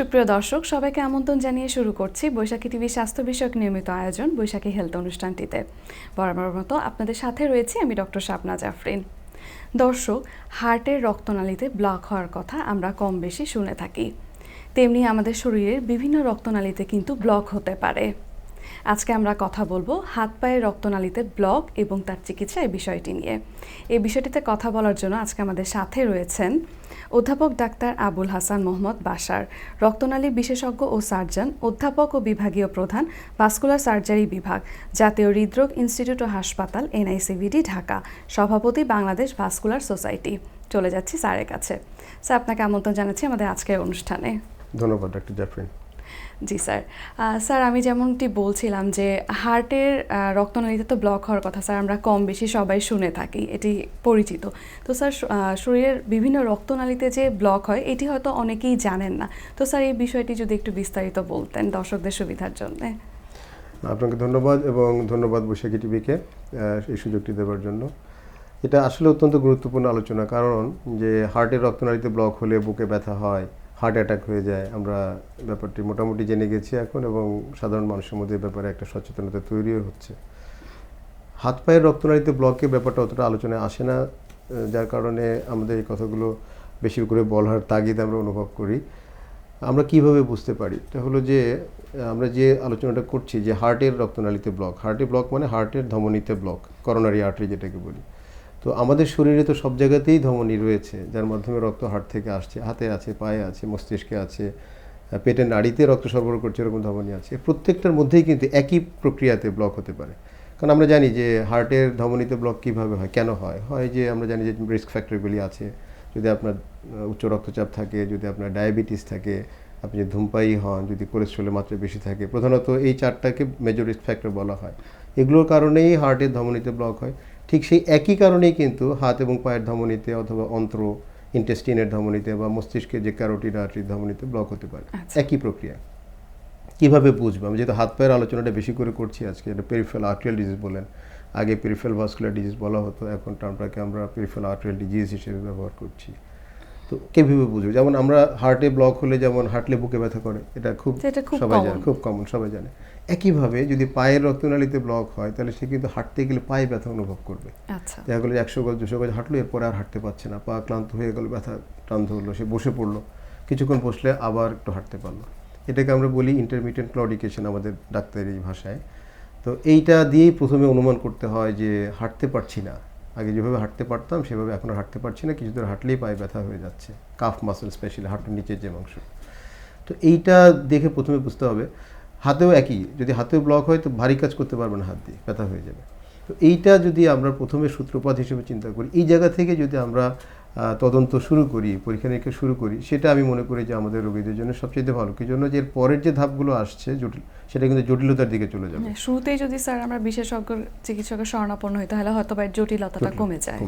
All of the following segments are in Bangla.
সুপ্রিয় দর্শক, সবাইকে আমন্ত্রণ জানিয়ে শুরু করছি বৈশাখী টিভি স্বাস্থ্য বিষয়ক নিয়মিত আয়োজন বৈশাখী হেলথ অনুষ্ঠানটিতে। বরাবর মতো আপনাদের সাথে রয়েছি আমি ডক্টর শাপনা জাফরিন। দর্শক, হার্টের রক্তনালীতে ব্লক হওয়ার কথা আমরা কম বেশি শুনে থাকি। তেমনি আমাদের শরীরের বিভিন্ন রক্তনালীতে কিন্তু ব্লক হতে পারে। আজকে আমরা কথা বলব হাত পায়ের রক্তনালীতে ব্লক এবং তার চিকিৎসা এই বিষয়টি নিয়ে। এই বিষয়টিতে কথা বলার জন্য আজকে আমাদের সাথে রয়েছেন অধ্যাপক ডাক্তার আবুল হাসান মোহাম্মদ বাসার রক্তনালী বিশেষজ্ঞ ও সার্জন, অধ্যাপক ও বিভাগীয় প্রধান, ভাস্কুলার সার্জারি বিভাগ, জাতীয় হৃদরোগ ইনস্টিটিউট ও হাসপাতাল, এনআইসিভিডি, ঢাকা, সভাপতি বাংলাদেশ ভাস্কুলার সোসাইটি। চলে যাচ্ছি স্যারের কাছে। স্যার, আপনাকে আমন্ত্রণ জানাচ্ছি আমাদের আজকের অনুষ্ঠানে। ধন্যবাদ ডক্টর জাফরিন। জি, স্যার। স্যার, আমি যেমনটি বলছিলাম যে হার্টের রক্তনালীতে তো ব্লক হওয়ার কথা, স্যার, আমরা কম বেশি সবাই শুনে থাকি, এটি পরিচিত। তো স্যার শরীরের বিভিন্ন রক্তনালীতে যে ব্লক হয়, এটি হয়তো অনেকেই জানেন না। তো স্যার, এই বিষয়টি যদি একটু বিস্তারিত বলতেন দর্শকদের সুবিধার জন্য। আপনাকে ধন্যবাদ এবং ধন্যবাদ বৈশাখী টিভিকে এই সুযোগটি দেওয়ার জন্য। এটা আসলে অত্যন্ত গুরুত্বপূর্ণ আলোচনা, কারণ যে হার্টের রক্তনালীতে ব্লক হলে বুকে ব্যথা হয় হার্ট অ্যাটাক হয়ে যায়। আমরা ব্যাপারটি মোটামুটি জেনে গেছি এখন এবং সাধারণ মানুষের মধ্যে ব্যাপারে একটা সচেতনতা তৈরিও হচ্ছে। হাত পায়ের রক্তনালীতে ব্লকে ব্যাপারটা অতটা আলোচনায় আসে না যার কারণে আমাদের এই কথাগুলো বেশি করে বলার তাগিদ আমরা অনুভব করি। আমরা কীভাবে বুঝতে পারি? এটা হলো যে আমরা যে আলোচনাটা করছি যে হার্টের রক্তনালীতে ব্লক হার্টে ব্লক মানে হার্টের ধমনীতে ব্লক করোনারি আর্টারি যেটাকে বলি। তো আমাদের শরীরে তো সব জায়গাতেই ধমনী রয়েছে, যার মাধ্যমে রক্ত হার্ট থেকে আসছে, হাতে আছে, পায়ে আছে, মস্তিষ্কে আছে পেটের নাড়িতে রক্ত সরবরাহ করছে, এরকম ধমনী আছে। প্রত্যেকটার মধ্যেই কিন্তু একই প্রক্রিয়াতে ব্লক হতে পারে। কারণ আমরা জানি যে হার্টের ধমনীতে ব্লক কীভাবে হয়, কেন হয়? হয় যে আমরা জানি যে রিস্ক ফ্যাক্টরগুলি আছে, যদি আপনার উচ্চ রক্তচাপ থাকে, যদি আপনার ডায়াবেটিস থাকে, আপনি যদি ধূমপায়ী হন, যদি কোলেস্ট্রলের মাত্রা বেশি থাকে, প্রধানত এই চারটাকে মেজর রিস্ক ফ্যাক্টর বলা হয়। এগুলোর কারণেই হার্টের ধমনীতে ব্লক হয়। ঠিক সেই একই কারণেই কিন্তু হাত এবং পায়ের ধমনীতে অথবা অন্ত্র ইন্টেস্টিনের ধমনীতে বা মস্তিষ্কের যে ক্যারোটিড আর্টির ধমনীতে ব্লক হতে পারে। আচ্ছা। একই প্রক্রিয়া। কীভাবে বুঝব? আমি যেহেতু হাত পায়ের আলোচনাটা বেশি করে করছি আজকে এটা পেরিফেল আর্টিয়াল ডিজিজ বলেন আগে পেরিফেল ভাস্কুলার ডিজিজ বলা হতো এখন টার্মটাকে আমরা পেরিফেল আর্টিয়াল ডিজিজ হিসেবে ব্যবহার করছি। তো কীভাবে বুঝবে? যেমন আমরা হার্টে ব্লক হলে যেমন হাঁটলে বুকে ব্যথা করে এটা খুব সবাই জানে খুব কমন সবাই জানে। একইভাবে যদি পায়ের রক্তনালীতে ব্লক হয় তাহলে সে কিন্তু হাঁটতে গেলে পায়ে ব্যথা অনুভব করবে। আচ্ছা। দেখা গেলো একশো গজ দুশো গজ হাঁটলো এরপরে আর হাঁটতে পারছে না। পা ক্লান্ত হয়ে গেল ব্যথা ক্লান্ত হলো সে বসে পড়ল। কিছুক্ষণ বসলে আবার একটু হাঁটতে পারল। এটাকে আমরা বলি ইন্টারমিডিয়েন্ট ক্লডিকেশন আমাদের ডাক্তারি ভাষায়। তো এইটা দিয়েই প্রথমে অনুমান করতে হয় যে হাঁটতে পারছি না। আগে যেভাবে হাঁটতে পারতাম, সেভাবে এখন হাঁটতে পারছি না। কিছু দূর হাঁটলেই পায়ে ব্যথা হয়ে যাচ্ছে। কাফ মাসেল স্পেশালি হাঁটুর নিচের যে মাংস তো এইটা দেখে প্রথমে বুঝতে হবে, হাতেও একই। যদি হাতেও ব্লক হয়, তো ভারী কাজ করতে পারবে না হাত দিয়ে, ব্যথা হয়ে যাবে। তো এইটা যদি আমরা প্রথমে সূত্রপাত হিসেবে চিন্তা করি, এই জায়গা থেকে যদি আমরা তদন্ত শুরু করি পরীক্ষা নিরীক্ষা শুরু করি সেটা আমি মনে করি যে আমাদের রোগীদের জন্য সবচেয়ে ভালো। কি জন্য? যে এর পরের যে ধাপগুলো আসছে জটিল সেটা কিন্তু জটিলতার দিকে চলে যাবে। মানে শুরুতেই যদি স্যার আমরা বিশেষজ্ঞ চিকিৎসকের শরণাপন্ন হই তাহলে হয়তো বা জটিলতাটা কমে যায়।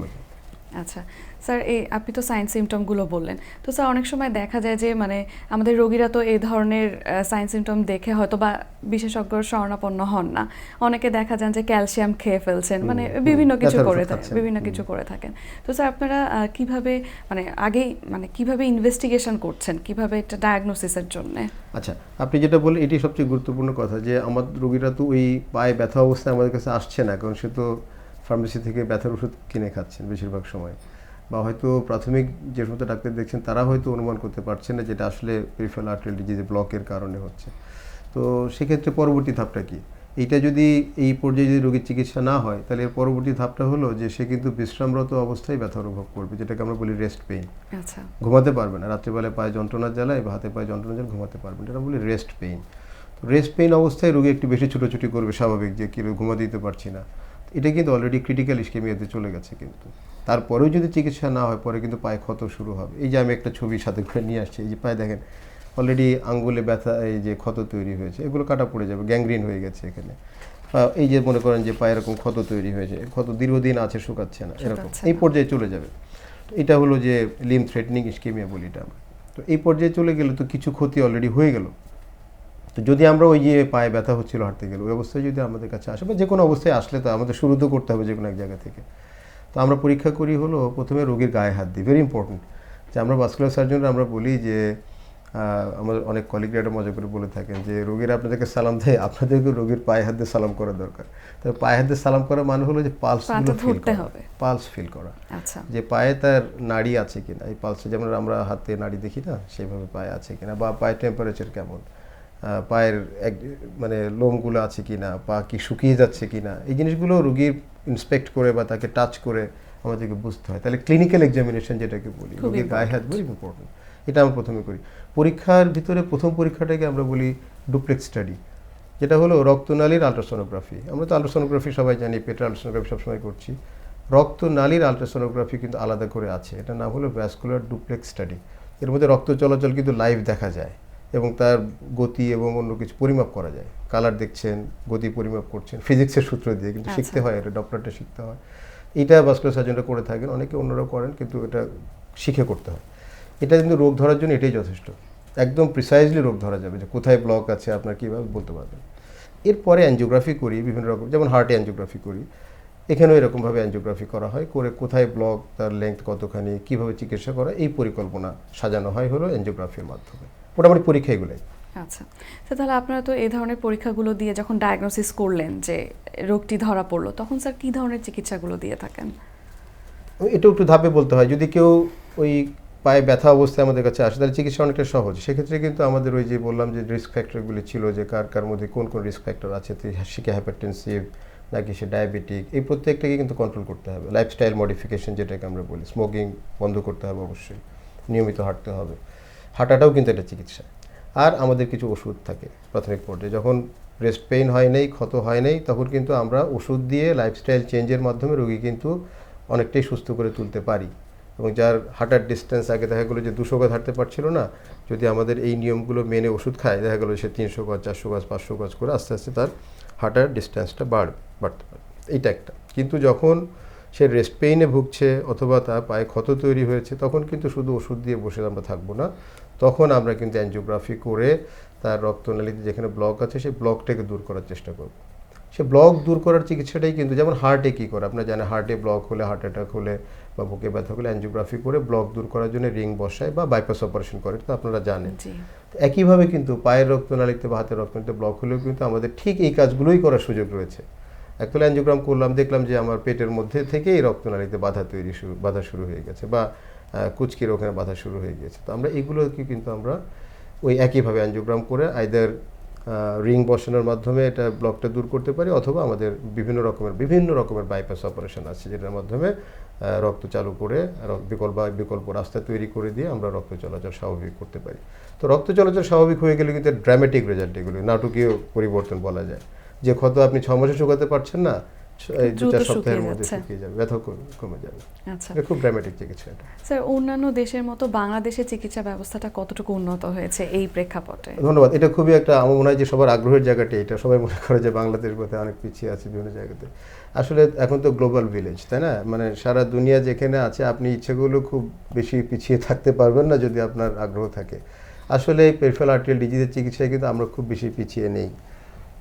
আচ্ছা। স্যার এই আপনি তো সাইন সিমটমগুলো বললেন। তো স্যার অনেক সময় দেখা যায় যে মানে আমাদের রোগীরা তো এই ধরনের সাইন সিমটম দেখে হয়তো বা বিশেষজ্ঞ শরণাপন্ন হন না। অনেকে দেখা যান যে ক্যালসিয়াম খেয়ে ফেলছেন মানে বিভিন্ন কিছু করে থাকেন বিভিন্ন কিছু করে থাকেন। তো স্যার আপনারা কীভাবে মানে আগেই মানে কীভাবে ইনভেস্টিগেশন করছেন? কীভাবে এটা ডায়াগনোসিসের জন্য? আচ্ছা আপনি যেটা বললেন এটি সবচেয়ে গুরুত্বপূর্ণ কথা যে আমার রোগীরা তো ওই পায়ে ব্যথা অবস্থায় আমাদের কাছে আসছে না কারণ সে তো ফার্মেসি থেকে ব্যথার ওষুধ কিনে খাচ্ছেন বেশিরভাগ সময়। বা হয়তো প্রাথমিক যে সমস্ত ডাক্তার দেখছেন তারা হয়তো অনুমান করতে পারছেন না যেটা আসলে পেরিফেরাল আর্টারিয়াল ডিজিজ ব্লকের কারণে হচ্ছে। তো সেক্ষেত্রে পরবর্তী ধাপটা কি? এইটা যদি এই পর্যায়ে যদি রোগীর চিকিৎসা না হয় তাহলে এর পরবর্তী ধাপটা হলো যে সে কিন্তু বিশ্রামরত অবস্থায় ব্যথা অনুভব করবে যেটাকে আমরা বলি রেস্ট পেইন আচ্ছা। ঘুমাতে পারবে না রাত্রিবেলায় পায়ে যন্ত্রণার জ্বালায় বা হাতে পায়ে যন্ত্রণার জ্বালা ঘুমাতে পারবে না এটা বলি রেস্ট পেইন তো রেস্ট পেইন অবস্থায় রোগী একটু বেশি ছুটোছুটি করবে স্বাভাবিক যে কি ঘুমাতে দিতে পারছি না। এটা কিন্তু অলরেডি ক্রিটিক্যাল ইস্কেমিয়াতে চলে গেছে কিন্তু। তারপরেও যদি চিকিৎসা না হয় পরে কিন্তু পায়ে ক্ষত শুরু হবে। এই যে আমি একটা ছবি সাথে করে নিয়ে আসছি এই যে পায়ে দেখেন অলরেডি আঙ্গুলে ব্যথা এই যে ক্ষত তৈরি হয়েছে এগুলো কাটা পড়ে যাবে গ্যাংগ্রিন হয়ে গেছে এখানে। বা এই যে মনে করেন যে পায়ে এরকম ক্ষত তৈরি হয়েছে ক্ষত দীর্ঘদিন আছে শুকাচ্ছে না এরকম। এই পর্যায়ে চলে যাবে। এটা হলো যে লিম থ্রেটনিং ইস্কেমিয়া বলি এটা আমরা। তো এই পর্যায়ে চলে গেলে তো কিছু ক্ষতি অলরেডি হয়ে গেল। তো যদি আমরা ওই যে পায়ে ব্যথা হচ্ছিল হাঁটতে গেলে ওই অবস্থায় যদি আমাদের কাছে আসে বা যে কোনো অবস্থায় আসলে তো আমাদের শুরু তো করতে হবে যে কোনো এক জায়গা থেকে। তো আমরা পরীক্ষা করি হলো প্রথমে রোগীর গায়ে হাত দিই ভেরি ইম্পর্টেন্ট যে আমরা ভাস্কুলার সার্জনরা আমরা বলি যে আমাদের অনেক কলিগরা এটা মজা করে বলে থাকেন যে রোগীরা আপনাদেরকে সালাম দেয় আপনাদেরকে রোগীর পায়ে হাত দিয়ে সালাম করা দরকার। তবে পায়ে হাত দিয়ে সালাম করা মানে হলো যে পালসগুলো ফিল ধরতে করা হবে। পালস ফিল করা। আচ্ছা। যে পায়ে তার নাড়ি আছে কিনা এই পালসে যেমন আমরা হাতে নাড়ি দেখি না সেইভাবে পায়ে আছে কিনা বা পায়ের টেম্পারেচার কেমন। পায়ের এক মানে লোমগুলো আছে কি না পা কি শুকিয়ে যাচ্ছে কি না এই জিনিসগুলো রুগীর ইন্সপেক্ট করে বা তাকে টাচ করে আমাদেরকে বুঝতে হয়। তাহলে ক্লিনিক্যাল এক্সামিনেশন যেটাকে বলি রুগীর গায়ে হাত। ভেরি ইম্পর্টেন্ট এটা আমরা প্রথমে করি। পরীক্ষার ভিতরে প্রথম পরীক্ষাটাকে আমরা বলি ডুপ্লেক্স স্টাডি যেটা হলো রক্তনালীর আলট্রাসোনোগ্রাফি আমরা তো আলট্রাসোনোগ্রাফি সবাই জানি পেটের আলট্রাসোনোগ্রাফি সবসময় করছি। রক্তনালীর আলট্রাসোনোগ্রাফি কিন্তু আলাদা করে আছে। এটা নাম হলো ভ্যাসকুলার ডুপ্লেক্স স্টাডি এর মধ্যে রক্ত চলাচল কিন্তু লাইভ দেখা যায়। এবং তার গতি এবং অন্য কিছু পরিমাপ করা যায়। কালার দেখছেন গতি পরিমাপ করছেন ফিজিক্সের সূত্র দিয়ে কিন্তু আচ্ছা। শিখতে হয় এটা ডক্টরটা শিখতে হয়। এটা ভাস্কুলার সার্জনরা করে থাকেন অনেকে অন্যরা করেন কিন্তু এটা শিখে করতে হয়। এটা কিন্তু রোগ ধরার জন্য এটাই যথেষ্ট। একদম প্রিসাইজলি রোগ ধরা যাবে যে কোথায় ব্লক আছে আপনার কীভাবে বলতে পারবেন। এরপরে অ্যানজিওগ্রাফি করি বিভিন্ন রকম যেমন হার্টে অ্যানজিওগ্রাফি করি। এখানেও এরকমভাবে অ্যানজিওগ্রাফি করা হয় করে কোথায় ব্লক তার লেংথ কতখানি কীভাবে চিকিৎসা করা এই পরিকল্পনা সাজানো হয় হলো অ্যানজিওগ্রাফির মাধ্যমে। মোটামুটি পরীক্ষা এগুলাই। আচ্ছা। তো তাহলে আপনারা তো এই ধরনের পরীক্ষাগুলো দিয়ে যখন ডায়াগনোসিস করলেন যে রোগটি ধরা পড়ল তখন স্যার কী ধরনের চিকিৎসাগুলো দিয়ে থাকেন? এটা একটু ধাপে বলতে হয়। যদি কেউ ওই পায়ে ব্যথা অবস্থায় আমাদের কাছে আসে তাহলে চিকিৎসা অনেকটা সহজ। সেক্ষেত্রে কিন্তু আমাদের ওই যে বললাম যে রিস্ক ফ্যাক্টরগুলি ছিল যে কার কার মধ্যে কোন কোন রিস্ক ফ্যাক্টর আছে তো সে কি হাইপারটেনসিভ নাকি সে ডায়াবেটিক এই প্রত্যেকটাকে কিন্তু কন্ট্রোল করতে হবে। লাইফস্টাইল মডিফিকেশন যেটাকে আমরা বলি স্মোকিং বন্ধ করতে হবে অবশ্যই। নিয়মিত হাঁটতে হবে। হাঁটাটাও কিন্তু একটা চিকিৎসা। আর আমাদের কিছু ওষুধ থাকে প্রাথমিক পর্যায়ে। যখন রেস্ট পেইন হয় নেই, ক্ষত হয় নেই, তখন কিন্তু আমরা ওষুধ দিয়ে লাইফস্টাইল চেঞ্জের মাধ্যমে রোগী কিন্তু অনেকটাই সুস্থ করে তুলতে পারি। এবং যার হাঁটার ডিস্টেন্স আগে দেখা গেলো যে দুশো গজ হাঁটতে পারছিল না, যদি আমাদের এই নিয়মগুলো মেনে ওষুধ খায়, দেখা গেলো সে তিনশো গজ, চারশো গজ, পাঁচশো গজ করে আস্তে আস্তে তার হাঁটার ডিস্টেন্সটা বাড়, বাড়তে পারে। এইটা একটা। কিন্তু যখন সে রেস্ট পেইনে ভুগছে অথবা তার পায়ে ক্ষত তৈরি হয়েছে, তখন কিন্তু শুধু ওষুধ দিয়ে বসে আমরা থাকব না। তখন আমরা কিন্তু অ্যানজিওগ্রাফি করে তার রক্তনালীতে যেখানে ব্লক আছে সেই ব্লকটাকে দূর করার চেষ্টা করব। সে ব্লক দূর করার চিকিৎসাটাই কিন্তু যেমন হার্টে কী করে? আপনার জানেন হার্টে ব্লক হলে হার্ট অ্যাটাক হলে বা বুকে ব্যথা হলে অ্যানজিওগ্রাফি করে ব্লক দূর করার জন্য রিং বসায় বা বাইপাস অপারেশন করে তো আপনারা জানেন। তো একইভাবে কিন্তু পায়ের রক্তনালীতে বা হাতের রক্তনালীতে ব্লক হলেও কিন্তু আমাদের ঠিক এই কাজগুলোই করার সুযোগ রয়েছে। একতলা অ্যানজিওগ্রাম করলাম দেখলাম যে আমার পেটের মধ্যে থেকেই রক্তনালীতে বাধা তৈরি শুরু বাধা শুরু হয়ে গেছে বা কুচকির ওখানে বাধা শুরু হয়ে গিয়েছে। তো আমরা এগুলোকে কিন্তু আমরা ওই একইভাবে অ্যানজিওগ্রাম করে আইদার রিং বসানোর মাধ্যমে এটা ব্লকটা দূর করতে পারি অথবা আমাদের বিভিন্ন রকমের বিভিন্ন রকমের বাইপাস অপারেশন আছে যেটার মাধ্যমে রক্ত চালু করে বিকল্প বিকল্প রাস্তা তৈরি করে দিয়ে আমরা রক্ত চলাচল স্বাভাবিক করতে পারি। তো রক্ত চলাচল স্বাভাবিক হয়ে গেলে কিন্তু ড্রামেটিক রেজাল্ট এগুলো, নাটকীয় পরিবর্তন বলা যায়। যে ক্ষত আপনি ছ মাসে শুকাতে পারছেন না দ্রুত শুকিয়ে যাচ্ছে। ব্যথা কমে- কমে যাবে। আচ্ছা। খুব ড্রামেটিক চিকিৎসা স্যার অন্যান্য দেশের মতো বাংলাদেশের চিকিৎসা ব্যবস্থাটা কতটুকু উন্নত হয়েছে এই প্রেক্ষাপটে? ধন্যবাদ। এটা খুবই একটা আমার মনে হয় যে সবার আগ্রহের জায়গাটা এটা। সবাই মনে করে যে বাংলাদেশ বোধহয় অনেক পিছিয়ে আছে বিভিন্ন জায়গাতে। আসলে এখন তো গ্লোবাল ভিলেজ তাই না? মানে সারা দুনিয়া যেখানে আছে আপনি ইচ্ছেগুলো খুব বেশি পিছিয়ে থাকতে পারবেন না যদি আপনার আগ্রহ থাকে। আসলে এই পেরফেল আর্টিয়াল ডিজিজের চিকিৎসায় কিন্তু আমরা খুব বেশি পিছিয়ে নেই।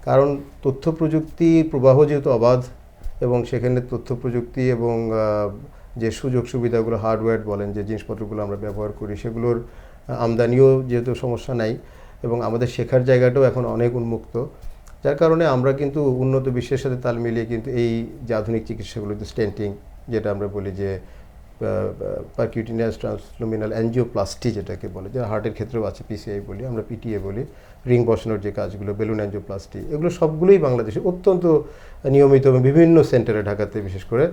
কারণ তথ্য প্রযুক্তি প্রবাহ যেহেতু অবাধ এবং সেখানে তথ্য প্রযুক্তি এবং যে সুযোগ সুবিধাগুলো, হার্ডওয়্যার বলেন, যে জিনিসপত্রগুলো আমরা ব্যবহার করি, সেগুলোর আমদানিও যেহেতু সমস্যা নাই এবং আমাদের শেখার জায়গাটাও এখন অনেক উন্মুক্ত। যার কারণে আমরা কিন্তু উন্নত বিশ্বের সাথে তাল মিলিয়ে কিন্তু এই যে আধুনিক চিকিৎসাগুলো স্টেন্টিং, যেটা আমরা বলি যে পারকিউটিনিয়াস ট্রান্সলুমিনাল অ্যানজিওপ্লাস্টি যেটাকে বলে, যে হার্টের ক্ষেত্রেও আছে পিসিআই বলি, আমরা পিটিএ বলি রিং বসানোর যে কাজগুলো, বেলুন অ্যানজিওপ্লাস্টি এগুলো সবগুলোই বাংলাদেশে অত্যন্ত নিয়মিত এবং বিভিন্ন সেন্টারে ঢাকাতে বিশেষ করে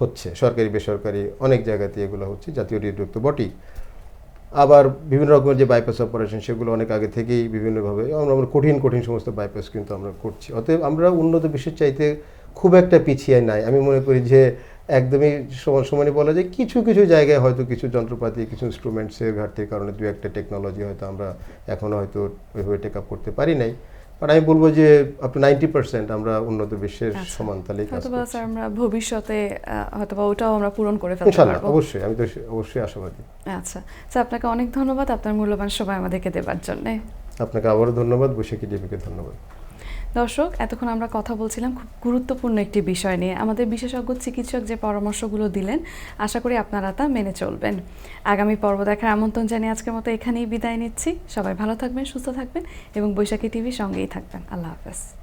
হচ্ছে। সরকারি, বেসরকারি অনেক জায়গাতে এগুলো হচ্ছে, জাতীয় হৃদরোগ তো বটেই আবার বিভিন্ন রকমের যে বাইপাস অপারেশন সেগুলো অনেক আগে থেকেই বিভিন্নভাবে, আমরা আমরা কঠিন কঠিন সমস্ত বাইপাস কিন্তু আমরা করছি। অতএব আমরা উন্নত বিশ্বের চাইতে খুব একটা পিছিয়ে নাই। আমি মনে করি যে একদমই সমান সমানই বলা যায় কিছু কিছু জায়গায় হয়তো কিছু যন্ত্রপাতি কিছু ইনস্ট্রুমেন্টসের ঘাটতির কারণে দু একটা টেকনোলজি হয়তো আমরা এখনও হয়তো ওইভাবে টেক আপ করতে পারি নাই। বাট আমি বলব যে আপ টু নাইনটি পার্সেন্ট আমরা উন্নত বিশ্বের আচ্ছা। সমান কাজ স্যার আমরা ভবিষ্যতে হয়তোবা ওটাও আমরা পূরণ করে ফেলতে পারব। অবশ্যই আমি তো অবশ্যই আশাবাদী। আচ্ছা। স্যার আপনাকে অনেক ধন্যবাদ আপনার মূল্যবান সময় আমাদেরকে দেবার জন্য। আপনাকে আবারও ধন্যবাদ বৈশাখী টিভিকে ধন্যবাদ। দর্শক, এতক্ষণ আমরা কথা বলছিলাম খুব গুরুত্বপূর্ণ একটি বিষয় নিয়ে। আমাদের বিশেষজ্ঞ চিকিৎসক যে পরামর্শগুলো দিলেন, আশা করি আপনারা তা মেনে চলবেন। আগামী পর্ব দেখার আমন্ত্রণ জানিয়ে আজকের মতো এখানেই বিদায় নিচ্ছি। সবাই ভালো থাকবেন, সুস্থ থাকবেন এবং বৈশাখী টিভির সঙ্গেই থাকবেন। আল্লাহ হাফেজ।